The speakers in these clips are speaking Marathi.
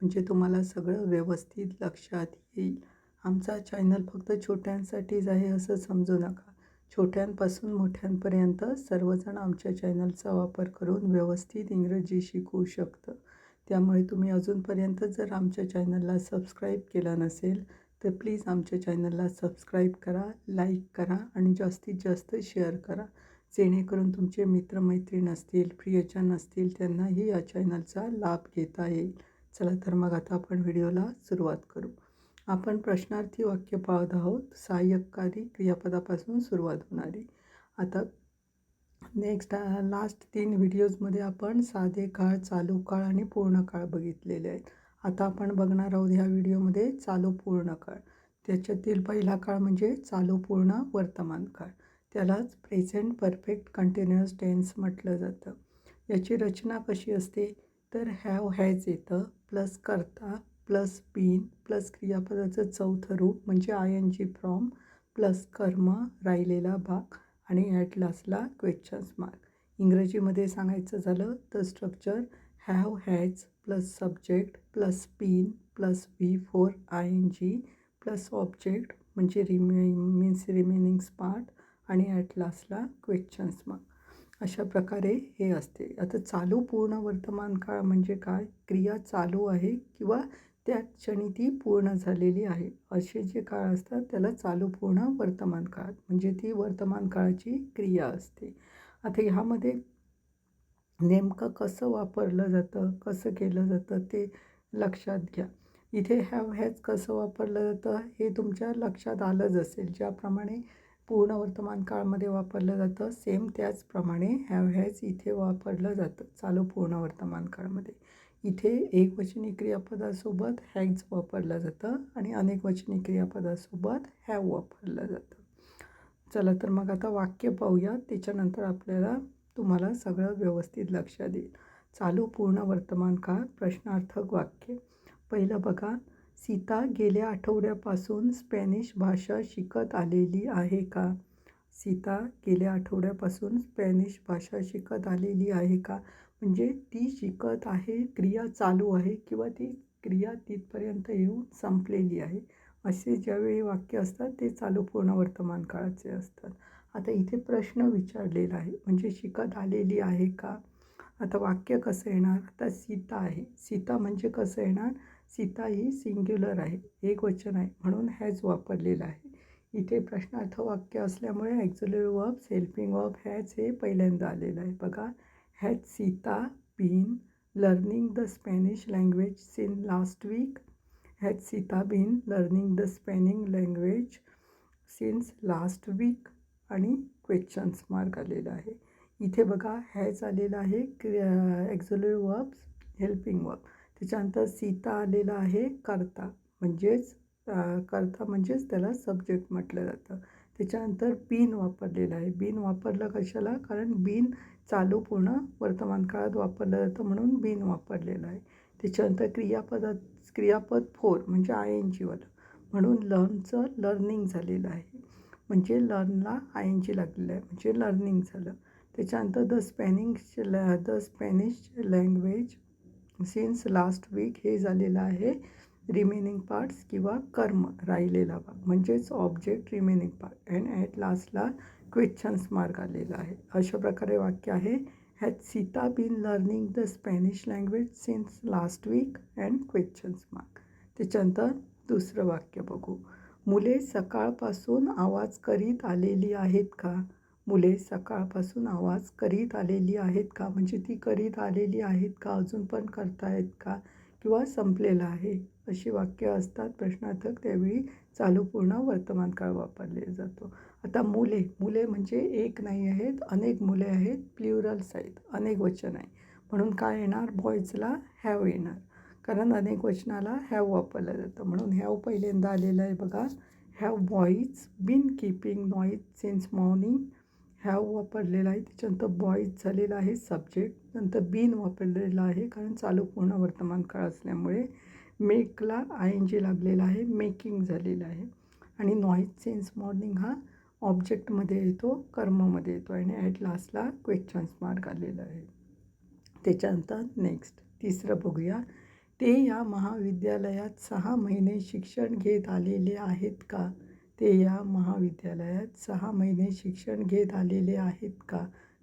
म्हणजे तुम्हाला सगळं व्यवस्थित लक्षात येईल. आमचा चॅनल फक्त छोट्यांसाठीच आहे असं समजू नका. छोट्यांपासून मोठ्यांपर्यंत सर्वजण आमच्या चॅनलचा वापर करून व्यवस्थित इंग्रजी शिकू शकतं. त्यामुळे तुम्ही अजूनपर्यंत जर आमच्या चॅनलला सबस्क्राईब केलं नसेल तर प्लीज आमच्या चॅनलला सबस्क्राईब करा लाईक करा आणि जास्तीत जास्त शेअर करा. जेणेकरून तुमचे मित्रमैत्रीण असतील प्रियजन असतील त्यांनाही या चॅनलचा लाभ घेता येईल. चला तर मग आता आपण व्हिडिओला सुरुवात करू. आपण प्रश्नार्थी वाक्य पाहत आहोत. सहाय्यकारी क्रियापदापासून सुरुवात होणारी. आता नेक्स्ट लास्ट तीन व्हिडिओजमध्ये आपण साधे काळ चालू काळ आणि पूर्ण काळ बघितलेले आहेत. आता आपण बघणार आहोत ह्या व्हिडिओमध्ये चालू पूर्ण काळ. त्याच्यातील पहिला काळ म्हणजे चालू पूर्ण वर्तमान काळ. त्यालाच प्रेझेंट परफेक्ट कंटिन्युअस टेन्स म्हटलं जातं. याची रचना कशी असते? तर हॅव हॅज येतं. प्लस करता प्लस बीन प्लस क्रियापदाचं चौथं रूप म्हणजे I N G form plus कर्म राहिलेला भाग आणि ॲट लास्टला क्वेश्चन्स मार्क. इंग्रजीमध्ये सांगायचं झालं तर structure have has plus subject plus been plus V four I N G plus object म्हणजे रिमे मीन्स रिमेनिंग्स पार्ट आणि ॲट लास्टला क्वेश्चन्स मार्क. अशा प्रकारे हे असते. आता चालू पूर्ण वर्तमान काळ म्हणजे काय? क्रिया चालू आहे किंवा त्या क्षणी ती पूर्ण झालेली आहे. असे जे काळ असतात त्याला चालू पूर्ण वर्तमान काळ म्हणजे ती वर्तमान काळाची क्रिया असते. आता ह्यामध्ये नेमकं कसं वापरलं जातं कसं केलं जातं ते लक्षात घ्या. इथे हॅव हॅज कसं वापरलं जातं हे तुमच्या लक्षात आलंच असेल. ज्याप्रमाणे पूर्ण वर्तमान काळमध्ये वापरलं जातं. सेम त्याचप्रमाणे हॅव हॅज इथे वापरलं जातं. चालू पूर्ण वर्तमान काळमध्ये. इथे एकवचनी क्रियापदासोबत हॅग्ज वापरलं जातं आणि अनेकवचनी क्रियापदासोबत हॅव वापरलं जातं. चला तर मग आता वाक्य पाहूया. त्याच्यानंतर आपल्याला तुम्हाला सगळं व्यवस्थित लक्षात येईल. चालू पूर्ण वर्तमान काळ प्रश्नार्थक वाक्य. पहिलं बघा. सीता गेल्या आठवड्यापासून स्पॅनिश भाषा शिकत आलेली आहे का? सीता गेल्या आठवड्यापासून स्पॅनिश भाषा शिकत आलेली आहे का? म्हणजे ती शिकत आहे क्रिया चालू आहे किंवा ती क्रिया तिथपर्यंत येऊन संपलेली आहे? असे ज्यावेळी वाक्य असतात ते चालू पूर्ण वर्तमान काळाचे असतात. आता इथे प्रश्न विचारलेला आहे म्हणजे शिकत आलेली आहे का? आता वाक्य कसं येणार? आता सीता आहे. सीता म्हणजे कसं येणार? सीता ही सिंग्युलर आहे. एक वचन आहे. म्हणून हॅज वापरलेलं आहे. इथे प्रश्नार्थ वाक्य असल्यामुळे auxiliary verbs helping verb has हे पहिल्यांदा आलेलं आहे. बघा has Sita been learning the Spanish language since last week has Sita been learning the spanning language since last week आणि क्वेश्चन्स मार्क आलेला आहे. इथे बघा हॅज आलेला आहे. क्रि ॲक्झुलर वर्ब्स हेल्पिंग वर्ब त्याच्यानंतर सीता आलेला आहे कर्ता म्हणजेच कर्ता म्हणजेच त्याला सब्जेक्ट म्हटलं जातं. त्याच्यानंतर बीन वापरलेलं आहे. बीन वापरलं कशाला? कारण बीन चालू पूर्ण वर्तमान काळात वापरलं जातं म्हणून बीन वापरलेलं आहे. त्याच्यानंतर क्रियापदात क्रियापद फोर म्हणजे आय एन जीवालं म्हणून लर्नचं लर्निंग झालेलं आहे. म्हणजे लर्नला आय एन जी लागलेलं आहे. म्हणजे लर्निंग झालं. त्याच्यानंतर the spanning the Spanish language since last week हे झालेलं आहे. रिमेनिंग पार्ट्स किंवा कर्म राहिलेला भाग. म्हणजेच object remaining part and at लास्टला क्वेश्चन्स मार्क आलेला आहे. अशा प्रकारे वाक्य आहे. Has Sita been learning the Spanish language since last week and questions mark त्याच्यानंतर दुसरं वाक्य बघू. मुले सकाळपासून आवाज करीत आलेली आहेत का? मुले सकाळपासून आवाज करीत आलेली आहेत का? म्हणजे ती करीत आलेली आहेत का? अजून पण करतायत का? किंवा संपलेलं आहे? अशी वाक्य असतात प्रश्नार्थक. त्यावेळी चालू पूर्ण वर्तमान काळ वापरले जातो. आता मुले. मुले म्हणजे एक नाही आहेत अनेक मुले आहेत प्ल्युरल्स आहेत. अनेक वचन आहे. म्हणून काय येणार? बॉयजला हॅव येणार. कारण अनेक वचनाला हॅव वापरलं जातं. म्हणून हॅव पहिल्यांदा आलेलं आहे बघा. Have boys been keeping noise since morning have वापरलेला आहे. त्याच्यानंतर बॉईज झालेला आहे सब्जेक्ट नंतर बिन वापरलेला आहे. कारण चालू पूर्ण वर्तमान काळ असल्यामुळे मेकला आय एन जी लागलेला आहे. मेकिंग झालेलं आहे. आणि नॉईज सेन्स मॉर्निंग हा ऑब्जेक्टमध्ये येतो कर्ममध्ये येतो. आणि ॲट लास्टला क्वेश्चन्स मार्क आलेला आहे. त्याच्यानंतर नेक्स्ट तिसरं बघूया. ते या महाविद्यालयात सहा महिने शिक्षण घेत आलेले आहेत का? ते या महाविद्यालयात सहा महिने शिक्षण घेत आलेले आहेत का?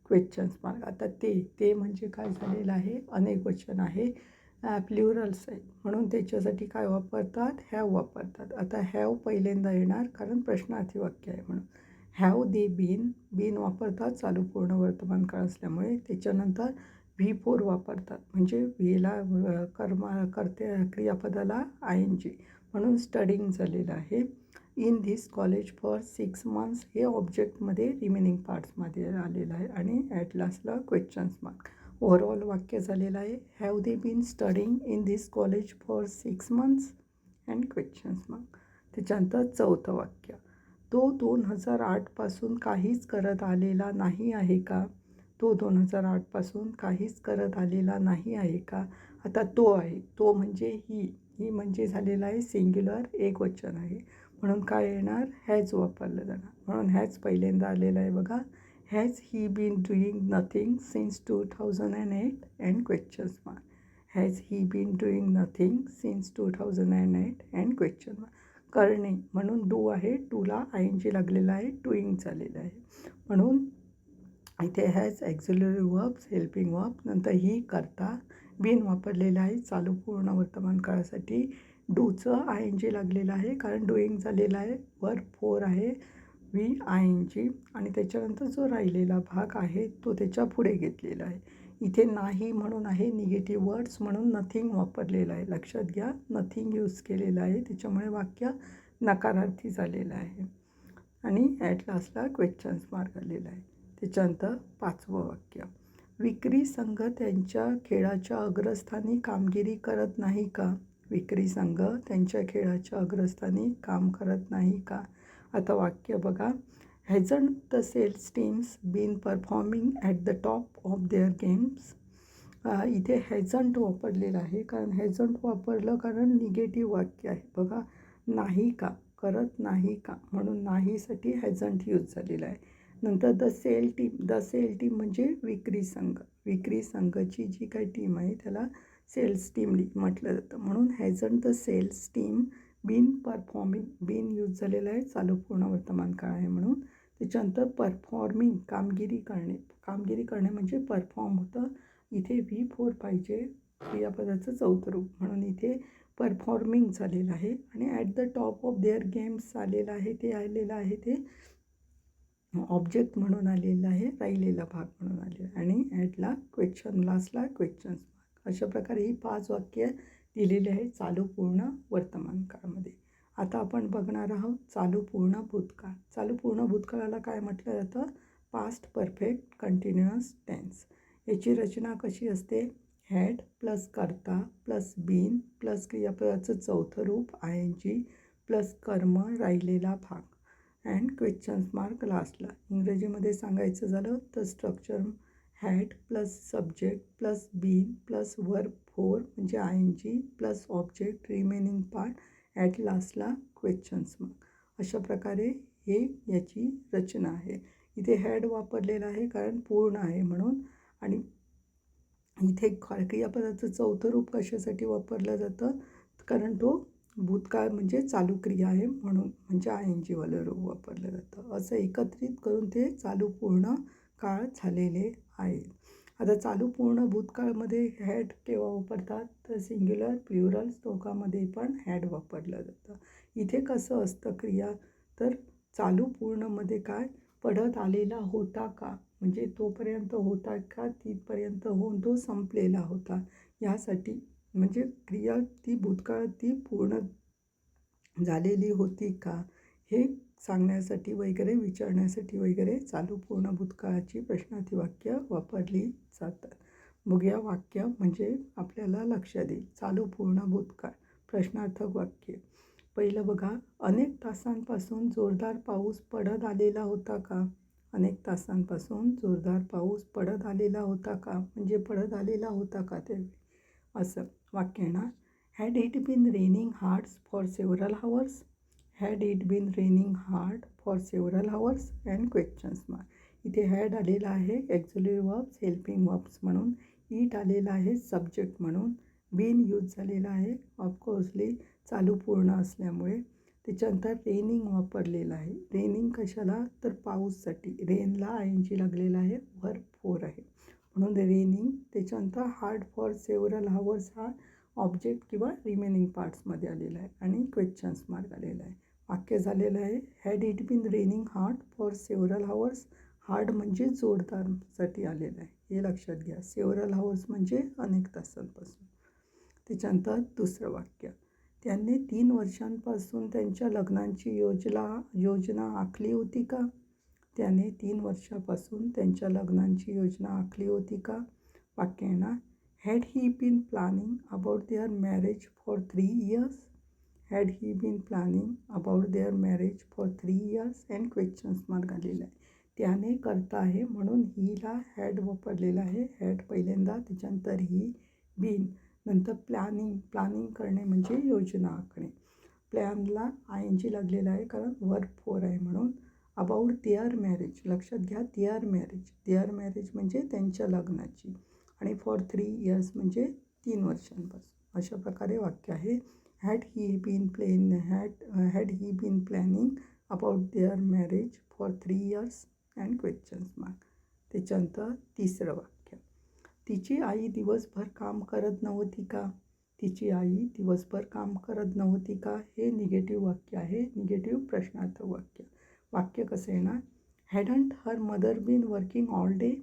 क्वेश्चन्स मार्क आता ते ते म्हणजे काय झालेलं आहे? अनेक वचन आहे. प्ल्युरल्स आहे. म्हणून त्याच्यासाठी काय वापरतात? हॅव वापरतात. आता हॅव पहिल्यांदा येणार कारण प्रश्नार्थी वाक्य आहे म्हणून. हॅव दे बीन बीन वापरतात. चालू पूर्ण वर्तमान काळ असल्यामुळे त्याच्यानंतर व्ही फोर वापरतात. म्हणजे व्हीला कर्मा करते क्रियापदाला आय एन जी म्हणून स्टडिंग झालेलं आहे. In this college for six months हे ऑब्जेक्टमध्ये रिमेनिंग पार्ट्समध्ये आलेलं आहे आणि ॲट लास्टला क्वेश्चन्स मार्क ओव्हरऑल वाक्य झालेलं आहे. Have they been studying in this college for six months and questions mark त्याच्यानंतर चौथं वाक्य. तो दोन हजार आठपासून काहीच करत आलेला नाही आहे का? तो दोन हजार आठपासून काहीच करत आलेला नाही आहे का? आता तो आहे. तो म्हणजे ही. ही म्हणजे झालेला आहे सिंग्युलर एक वचन आहे. म्हणून काय येणार? हॅज वापरलं जाणार. म्हणून हॅज पहिल्यांदा आलेलं आहे बघा. Has he been doing nothing since two thousand and eight and questions mark has he been doing nothing since two thousand and eight and question mark करणे म्हणून डू आहे. टूला आय एन जी लागलेला आहे. डुईंग झालेलं आहे. म्हणून इथे has auxiliary verbs helping verb नंतर ही करता. बिन वापरलेलं आहे. चालू पूर्ण वर्तमान काळासाठी. डूचं आय एन जी लागलेलं आहे कारण डुईंग झालेलं आहे. वर फोर आहे व्ही आय एन जी आणि त्याच्यानंतर जो राहिलेला भाग आहे तो त्याच्या पुढे घेतलेला आहे. इथे नाही म्हणून आहे निगेटिव्ह वर्ड्स म्हणून नथिंग वापरलेलं आहे. लक्षात घ्या नथिंग यूज केलेलं आहे. त्याच्यामुळे वाक्य नकारार्थी झालेलं आहे. आणि ॲट लास्टला क्वेश्चन्स मार्क आलेला आहे. त्याच्यानंतर पाचवं वाक्य. विक्री संघ त्यांच्या खेळाच्या अग्रस्थानी कामगिरी करत नाही का? विक्री संघ त्यांच्या खेळाच्या अग्रस्थानी काम करत नाही का? आता वाक्य बघा. Hasn't the sales teams been performing at the top of their games. इथे हॅझंट वापरलेलं आहे कारण हॅझंट वापरलं कारण निगेटिव्ह वाक्य आहे. बघा नाही का? करत नाही का? म्हणून नाहीसाठी हॅझंट यूज झालेला आहे. नंतर the sale team the sale team म्हणजे विक्री संघ. विक्री संघाची जी काही टीम आहे त्याला सेल्स टीम म्हटलं जातं. म्हणून hasn't the sales team been performing been use झालेलं आहे. चालू पूर्ण वर्तमान काळ आहे म्हणून. त्याच्यानंतर परफॉर्मिंग कामगिरी करणे. कामगिरी करणे म्हणजे परफॉर्म होतं. इथे व्ही फोर पाहिजे. क्रियापदाचं चौथं रूप. म्हणून इथे परफॉर्मिंग झालेलं आहे. आणि at the top of their games आलेलं आहे ते आलेलं आहे ते ऑब्जेक्ट म्हणून आलेलं आहे. राहिलेला भाग म्हणून आलेला आणि ॲटला क्वेश्चन लास्टला क्वेश्चन्स अशा प्रकारे ही पाच वाक्य दिलेली आहे चालू पूर्ण वर्तमान काळामध्ये. आता आपण बघणार आहोत चालू पूर्ण भूतकाळ. चालू पूर्ण भूतकाळाला काय म्हटलं जातं? पास्ट परफेक्ट कंटिन्युअस टेन्स याची रचना कशी असते? हॅड प्लस कर्ता प्लस बीन प्लस क्रियापदाचं चौथं रूप आय एन जी प्लस कर्म राहिलेला भाग. अँड क्वेश्चन्स मार्क लास्टला इंग्रजीमध्ये सांगायचं झालं तर structure had plus subject plus been plus verb four म्हणजे I N G plus object remaining part at लास्टला क्वेश्चन्स मार्क. अशा प्रकारे हे याची रचना आहे. इथे हॅड वापरलेलं आहे कारण पूर्ण आहे म्हणून. आणि इथे क्रियापदाचं चौथं रूप कशासाठी वापरलं जातं? कारण तो भूतकाळ म्हणजे चालू क्रिया आहे म्हणून. म्हणजे आय एन जीवालं रूप वापरलं जातं. असं एकत्रित करून ते चालू पूर्ण काळ झालेले आहे. आता चालू पूर्ण भूतकाळमध्ये हॅड केव्हा वापरतात? तर सिंग्युलर प्युरल स्तोकामध्ये पण हॅड वापरलं जातं. इथे कसं असतं क्रिया? तर चालू पूर्णमध्ये काय? पडत आलेला होता का? म्हणजे तोपर्यंत होता का? तिथपर्यंत होऊन तो संपलेला होता. यासाठी म्हणजे क्रिया ती भूतकाळात ती पूर्ण झालेली होती का? हे सांगण्यासाठी वगैरे विचारण्यासाठी वगैरे चालू पूर्ण भूतकाळाची प्रश्नार्थी वाक्य वापरली जातात. बघूया वाक्य म्हणजे आपल्याला लक्षात येईल. चालू पूर्ण भूतकाळ प्रश्नार्थक वाक्य. पहिलं बघा अनेक तासांपासून जोरदार पाऊस पडत आलेला होता का? अनेक तासांपासून जोरदार पाऊस पडत आलेला होता का? म्हणजे पडत आलेला होता का ते असं. वाक्य येणार. Had it been raining hards for several hours had it been raining hard for several hours and questions mark इथे हॅड आलेला आहे ॲक्च्युली वर्ब्स हेल्पिंग वर्ब्स म्हणून. इट आलेला आहे सब्जेक्ट म्हणून. बीन यूज झालेला आहे ऑफकोर्सली चालू पूर्ण असल्यामुळे. त्याच्यानंतर रेनिंग वापरलेलं आहे. रेनिंग कशाला? तर पाऊससाठी. रेनला आय एन जी लागलेला आहे वर फोर आहे. म्हणून रेनिंग त्याच्यानंतर हार्ड फॉर सेवरल हावर्स हा ऑब्जेक्ट किंवा रिमेनिंग पार्ट्समध्ये आलेला आहे. आणि क्वेश्चन्स मार्क आलेला आहे. वाक्य झालेलं आहे. Had it been raining hard for several hours hard म्हणजे जोडदारसाठी आलेलं आहे. हे लक्षात घ्या. सेवरल हावर्स म्हणजे अनेक तासांपासून. त्याच्यानंतर दुसरं वाक्य. त्यांनी तीन वर्षांपासून त्यांच्या लग्नांची योजना योजना आखली होती का? त्याने तीन वर्षापासून त्यांच्या लग्नांची योजना आखली होती का? वाक्य had he been planning about their marriage for three years had he been planning about their marriage for three years and questions mark आलेला आहे त्याने करता आहे म्हणून हीला हॅड वापरलेला आहे. हॅड पहिल्यांदा त्याच्यानंतर ही बीन नंतर प्लॅनिंग प्लॅनिंग करणे म्हणजे योजना आखणे. प्लॅनला आय एन जी लागलेला आहे कारण वर्क फोर आहे म्हणून. अबाउट देअर मॅरेज लक्षात घ्या देअर मॅरेज देअर मॅरेज म्हणजे त्यांच्या लग्नाची. आणि फॉर थ्री इयर्स म्हणजे तीन वर्षांपासून. अशा प्रकारे वाक्य आहे. Had he been plan had had he been planning about their marriage for three years and questions mark त्याच्यानंतर तिसरं वाक्य. तिची आई दिवसभर काम करत नव्हती का? तिची आई दिवसभर काम करत नव्हती का? हे निगेटिव्ह वाक्य आहे. निगेटिव्ह प्रश्नार्थक वाक्य. वाक्य कसं येणार? Hadn't her mother been working all day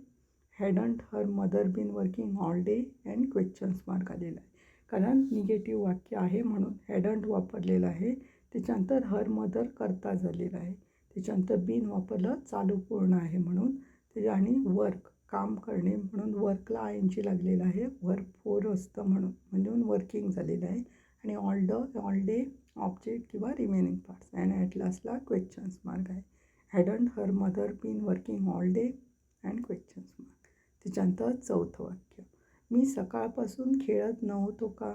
hadn't her mother been working all day and questions mark आलेला आहे कारण निगेटिव्ह वाक्य आहे म्हणून हॅडंट वापरलेलं आहे. त्याच्यानंतर हर मदर करता झालेला आहे. त्याच्यानंतर बीन वापरलं चालू पूर्ण आहे म्हणून. त्याच्या आणि वर्क काम करणे म्हणून वर्कला आय एनची लागलेलं आहे. वर्क फोर असतं म्हणून. म्हणून वर्किंग झालेलं आहे. आणि ऑल ड ऑल डे ऑब्जेक्ट किंवा रिमेनिंग पार्ट्स अँड ॲट लास्टला क्वेश्चन्स मार्क आहे. Hadn't her mother been working all day and questions mark त्याच्यानंतर चौथं वाक्य. मी सकाळपासून खेळत नव्हतो का?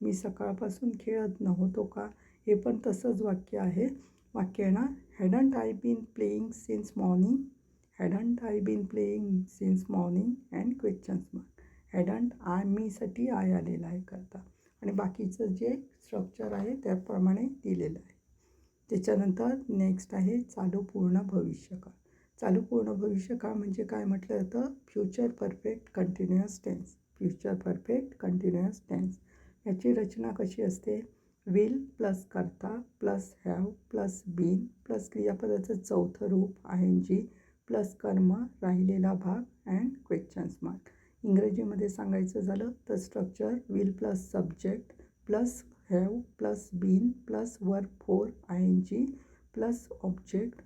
मी सकाळपासून खेळत नव्हतो का? हे पण तसंच वाक्य आहे. वाक्य आहे ना? Hadn't I been playing since morning hadn't I been playing since morning and questions mark hadn't I मीसाठी I आलेला आहे करता. आणि बाकीचं जे स्ट्रक्चर आहे त्याप्रमाणे दिलेलं आहे. त्याच्यानंतर नेक्स्ट आहे चालू पूर्ण भविष्यकाळ चालू पूर्ण भविष्यकाळ म्हणजे काय? म्हटलं जातं future perfect continuous tense future perfect continuous tense याची रचना कशी असते? विल प्लस करता plus have plus been plus क्रियापदाचं चौथं रूप आय एन जी प्लस कर्म राहिलेला भाग अँड क्वेश्चन्स मार्क इंग्रजीमध्ये सांगायचं झालं तर structure will plus subject plus have plus been plus verb four I N G plus object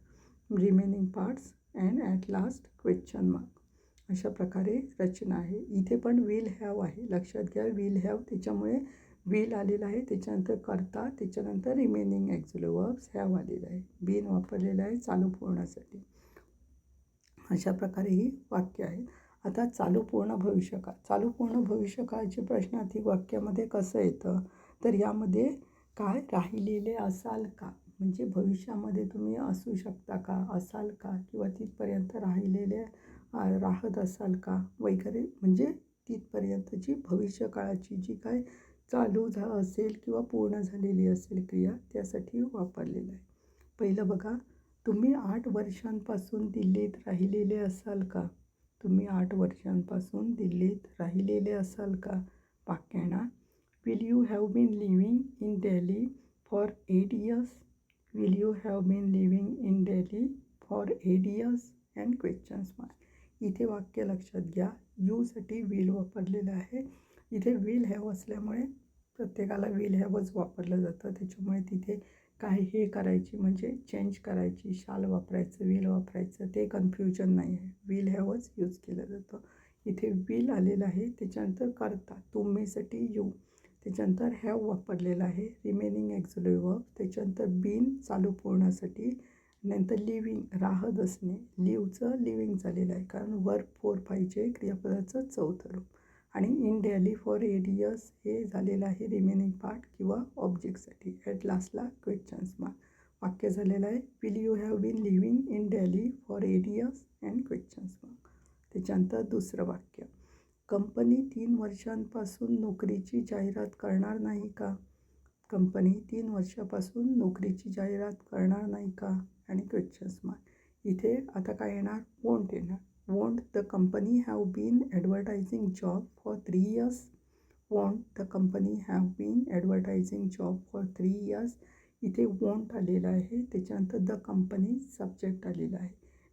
remaining parts and at last question mark अशा प्रकारे रचना आहे. इथे पण विल हॅव आहे. लक्षात घ्या विल हॅव त्याच्यामुळे विल आलेलं आहे. त्याच्यानंतर करता त्याच्यानंतर रिमेनिंग ॲक्च्युअली वर्ब्स हॅव आलेलं आहे. बीन वापरलेलं आहे चालू पूर्णासाठी अशा प्रकारे ही वाक्य आहेत आता चालू पूर्ण भविष्यकाळ. चालू पूर्ण भविष्यकाळचे प्रश्नार्थी वाक्यामध्ये कसं येतं? तर यामध्ये काय राहिलेले असाल का? म्हणजे भविष्यामध्ये तुम्ही असू शकता का? असाल का? किंवा तिथपर्यंत राहिलेले राहत असाल का? वगैरे. म्हणजे तिथपर्यंतची भविष्यकाळाची जी काय चालू झा असेल किंवा पूर्ण झालेली असेल क्रिया त्यासाठी वापरलेलं आहे. पहिलं बघा तुम्ही आठ वर्षांपासून दिल्लीत राहिलेले असाल का? तुम्ही आठ वर्षांपासून दिल्लीत राहिलेले असाल का? वाक्याना will you have been living in Delhi for eight years will you have been living in Delhi for eight years and questions mark इथे वाक्य लक्षात घ्या. यूसाठी विल वापरलेलं आहे. इथे विल हॅव असल्यामुळे प्रत्येकाला विल हॅवच वापरलं जातं. त्याच्यामुळे तिथे काय हे करायची म्हणजे चेंज करायची शाल वापरायचं विल वापरायचं ते कन्फ्युजन नाही आहे. विल हॅवच यूज केलं जातं. इथे विल आलेलं आहे. त्याच्यानंतर करता. तुम्हीसाठी यू त्याच्यानंतर हॅव वापरलेलं आहे. रिमेनिंग ॲक्झुलेव त्याच्यानंतर बीन चालू पूर्णासाठी. नंतर लिव्हिंग राहत असणे. लिव्हचं लिव्हिंग झालेलं आहे. कारण वर्क फोर पाहिजे क्रियापदाचं चौथं रूप. आणि इन डेली फॉर एडियस हे झालेलं आहे रिमेनिंग पार्ट किंवा ऑब्जेक्टसाठी ॲट लास्टला क्वेश्चन्स मार्क वाक्य झालेलं आहे. Will you have been living in Delhi for eight years and questions mark त्याच्यानंतर दुसरं वाक्य. कंपनी तीन वर्षांपासून नोकरीची जाहिरात करणार नाही का? कंपनी तीन वर्षापासून नोकरीची जाहिरात करणार नाही का? आणि क्वेश्चन्स मार्क इथे आता काय येणार? वोंट येणार. Won't the company have been advertising job for three years. Won't the company have been advertising job for three years. इथे वोंट आलेलं आहे. त्याच्यानंतर द कंपनी सब्जेक्ट आलेला आहे.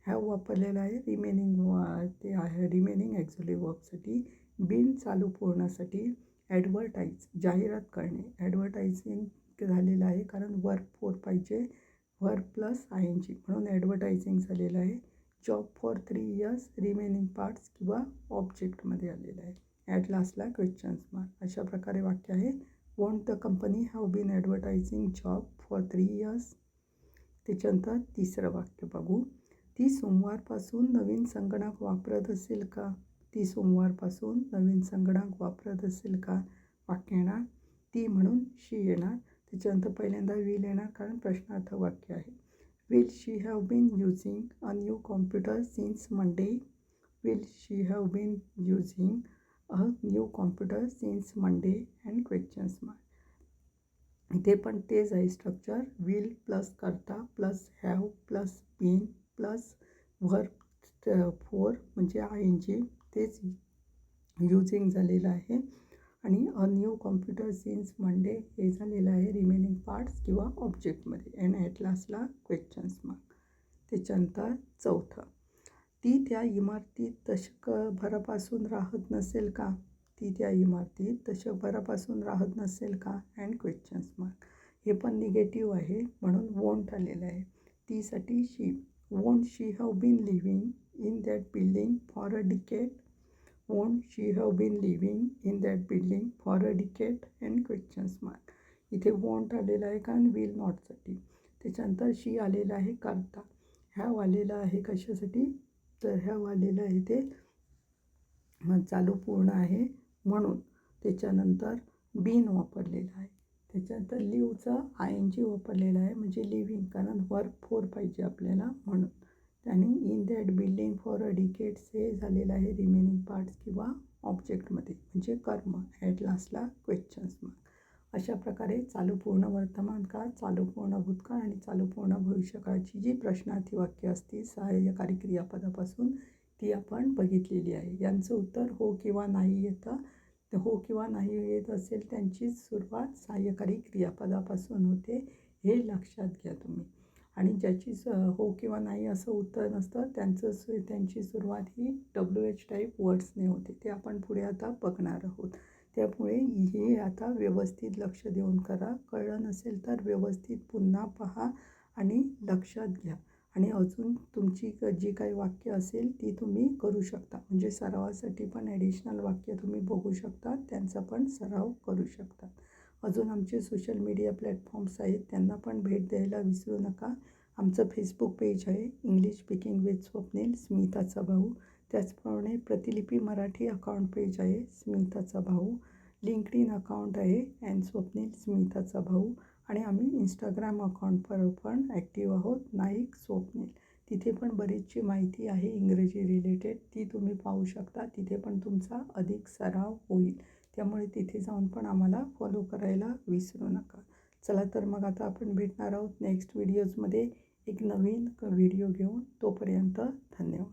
हॅव वापरलेला आहे. रिमेनिंग ते आहे. रिमेनिंग ॲक्झुली वर्कसाठी बिन चालू पूर्णासाठी ॲडव्हर्टाईज जाहिरात करणे. ॲडव्हर्टायझिंग झालेलं आहे कारण वर्क फोर पाहिजे. वर प्लस आय एन जी म्हणून ॲडव्हर्टायझिंग झालेलं आहे. Job for three years remaining parts किंवा ऑब्जेक्टमध्ये आलेलं आहे. ॲट लास्टला क्वेश्चन्स मार्क अशा प्रकारे वाक्य आहे. Want the company have been advertising job for three years त्याच्यानंतर तिसरं वाक्य बघू. ती सोमवारपासून नवीन संगणक वापरत असेल का? ती सोमवारपासून नवीन संगणक वापरत असेल का? वाक्य येणार. ती म्हणून शी येणार. त्याच्यानंतर पहिल्यांदा विल येणार कारण प्रश्नार्थ वाक्य आहे. Will she have been using a new computer since Monday will she have been using a new computer since Monday and questions mark इथे पण तेच आहे स्ट्रक्चर विल प्लस करता plus have plus been plus verb four म्हणजे आय एन जी तेच यूजिंग झालेलं आहे. आणि a new computer since Monday हे झालेलं आहे रिमेनिंग पार्ट्स किंवा ऑब्जेक्टमध्ये अँड ॲट लास्टला क्वेश्चन्स मार्क त्याच्यानंतर चौथं. ती त्या इमारतीत दशकभरापासून राहत नसेल का? ती त्या इमारतीत दशकभरापासून राहत नसेल का? अँड क्वेश्चन्स मार्क हे पण निगेटिव्ह आहे म्हणून वोंट आलेलं आहे. तीसाठी she won't she have been living in that building for a decade won't she have been living in that building for a decade and questions mark इथे वॉन्ट आलेलं आहे कारण विल नॉटसाठी त्याच्यानंतर शी आलेलं आहे करता. ह्या आलेलं आहे कशासाठी? तर ह्या आलेलं आहे ते चालू पूर्ण आहे म्हणून. त्याच्यानंतर बीन वापरलेलं आहे. त्याच्यानंतर लिवचं आय एन जी वापरलेलं आहे. म्हणजे लिव्हिंग कारण वर्क फोर पाहिजे आपल्याला म्हणून. आणि in that building for a decades हे झालेलं आहे रिमेनिंग पार्ट्स किंवा ऑब्जेक्टमध्ये म्हणजे कर्म ॲट लास्टला क्वेश्चन्स मार्क अशा प्रकारे चालू पूर्ण वर्तमान काळ चालू पूर्ण भूतकाळ आणि चालू पूर्ण भविष्यकाळची जी प्रश्नार्थी वाक्य असतील सहाय्यकारी क्रियापदापासून ती आपण बघितलेली आहे. यांचं उत्तर हो किंवा नाही येतं हो किंवा नाही येत असेल त्यांचीच सुरुवात सहाय्यकारी क्रियापदापासून होते हे लक्षात घ्या तुम्ही. आणि ज्याची स हो किंवा नाही असं उत्तर नसतं त्यांचं सु त्यांची सुरुवात ही डब्ल्यू एच टाईप वर्ड्सने होते. ते आपण पुढे आता बघणार आहोत. त्यामुळे हे आता व्यवस्थित लक्ष देऊन करा. कळलं नसेल तर व्यवस्थित पुन्हा पहा आणि लक्षात घ्या. आणि अजून तुमची जी काही वाक्य असेल ती तुम्ही करू शकता. म्हणजे सरावासाठी पण ॲडिशनल वाक्य तुम्ही बघू शकता. त्यांचा पण सराव करू शकता. अजून आमचे सोशल मीडिया प्लॅटफॉर्म्स आहेत त्यांना पण भेट द्यायला विसरू नका. आमचं फेसबुक पेज आहे इंग्लिश स्पीकिंग विथ स्वप्नील स्मिताचा भाऊ. त्याचप्रमाणे प्रतिलिपी मराठी अकाउंट पेज आहे स्मिताचा भाऊ. लिंकड अकाउंट आहे अँड स्वप्नील स्मिताचा भाऊ. आणि आम्ही इंस्टाग्राम अकाउंटवर पण ॲक्टिव्ह आहोत नाईक स्वप्नील तिथे पण बरीचशी माहिती आहे इंग्रजी रिलेटेड ती तुम्ही पाहू शकता. तिथे पण तुमचा अधिक सराव होईल. त्यामुळे तिथे जाऊन पण आम्हाला फॉलो करायला विसरू नका. चला तर मग आता आपण भेटणार आहोत नेक्स्ट व्हिडिओजमध्ये एक नवीन व्हिडिओ घेऊन. तोपर्यंत धन्यवाद.